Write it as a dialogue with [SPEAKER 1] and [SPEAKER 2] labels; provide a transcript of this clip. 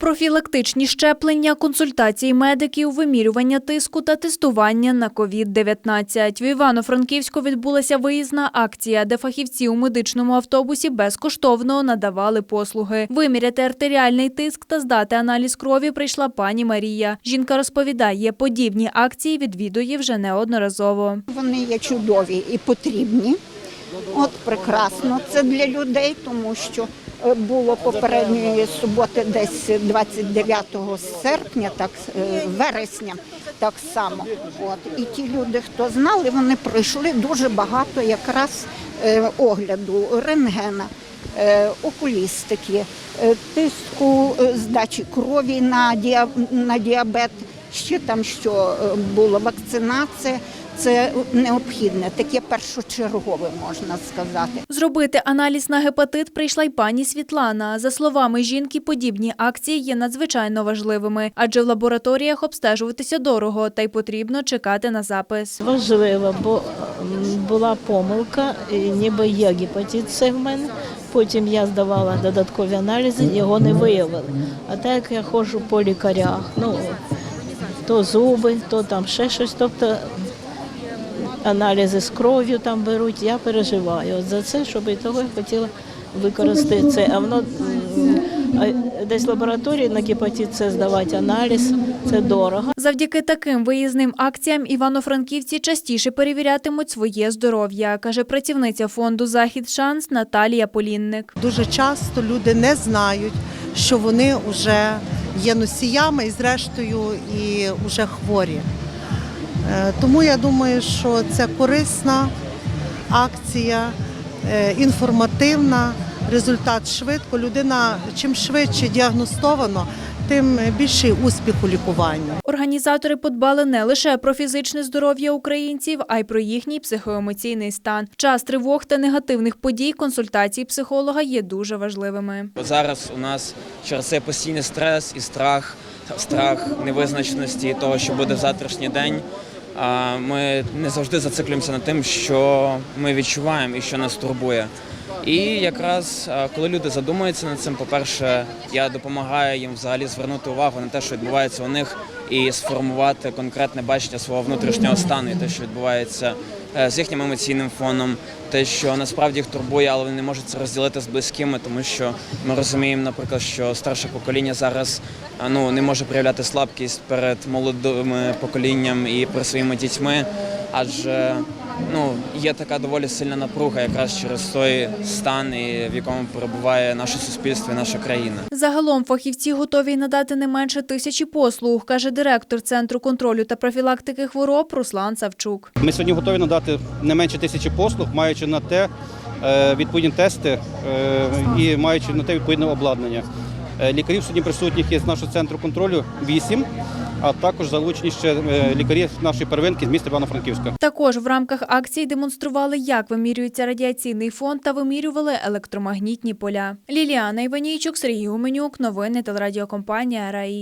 [SPEAKER 1] Профілактичні щеплення, консультації медиків, вимірювання тиску та тестування на COVID-19. В Івано-Франківську відбулася виїзна акція, де фахівці у медичному автобусі безкоштовно надавали послуги. Виміряти артеріальний тиск та здати аналіз крові прийшла пані Марія. Жінка розповідає, подібні акції відвідує вже неодноразово.
[SPEAKER 2] Вони є чудові і потрібні. От прекрасно це для людей, тому що е, було попередньої суботи, десь 29 серпня, так е, вересня, так само. От і ті люди, хто знали, вони пройшли дуже багато якраз е, огляду рентгена. Окулістики, тиску здачі крові на, діабет, ще там що було вакцинація. Це необхідне, таке першочергове можна сказати.
[SPEAKER 1] Зробити аналіз на гепатит прийшла й пані Світлана. За словами жінки, подібні акції є надзвичайно важливими, адже в лабораторіях обстежуватися дорого та й потрібно чекати на запис.
[SPEAKER 3] Важливо, бо була помилка, ніби є гепатит С в мене. Потім я здавала додаткові аналізи, його не виявили. А так як я ходжу по лікарях, ну то зуби, то там ще щось. Тобто аналізи з кров'ю там беруть, я переживаю. От за це, щоб і того я хотіла використати це. А воно десь в лабораторії на гепатит С здавати аналіз, це дорого.
[SPEAKER 1] Завдяки таким виїзним акціям івано-франківці частіше перевірятимуть своє здоров'я, каже працівниця фонду Захід Шанс Наталія Полінник.
[SPEAKER 4] Дуже часто люди не знають, що вони вже є носіями і, зрештою, і вже хворі. Е, Тому я думаю, що це корисна акція, е, інформативна, результат швидко. Людина чим швидше діагностовано, тим більший успіх у лікуванні.
[SPEAKER 1] Організатори подбали не лише про фізичне здоров'я українців, а й про їхній психоемоційний стан. Час тривог та негативних подій консультації психолога є дуже важливими.
[SPEAKER 5] Зараз у нас через це постійний стрес і страх, страх невизначеності того, що буде в завтрашній день. Ми не завжди зациклюємося на тим, що ми відчуваємо і що нас турбує. І якраз коли люди задумуються над цим, по-перше, я допомагаю їм взагалі звернути увагу на те, що відбувається у них, і сформувати конкретне бачення свого внутрішнього стану, і те, що відбувається е, з їхнім емоційним фоном, те, що насправді їх турбує, але вони не можуть це розділити з близькими, тому що ми розуміємо, наприклад, що старше покоління зараз ну не може проявляти слабкість перед молодим поколінням і перед своїми дітьми, адже ну є така доволі сильна напруга, якраз через той стан, і в якому перебуває наше суспільство і наша країна.
[SPEAKER 1] Загалом фахівці готові надати не менше тисячі послуг, каже директор Центру контролю та профілактики хвороб Руслан Савчук.
[SPEAKER 6] Ми сьогодні готові надати не менше тисячі послуг, маючи на те е, відповідні тести е, і маючи на те відповідне обладнання. Е, Лікарів сьогодні присутніх є з нашого центру контролю 8, а також залучені ще е, лікарі нашої первинки з міста Івано-Франківська.
[SPEAKER 1] Також в рамках акції демонстрували, як вимірюється радіаційний фон та вимірювали електромагнітні поля. Ліліана Іванійчук, Сергій Гуменюк. Новини телерадіокомпанія РАІ.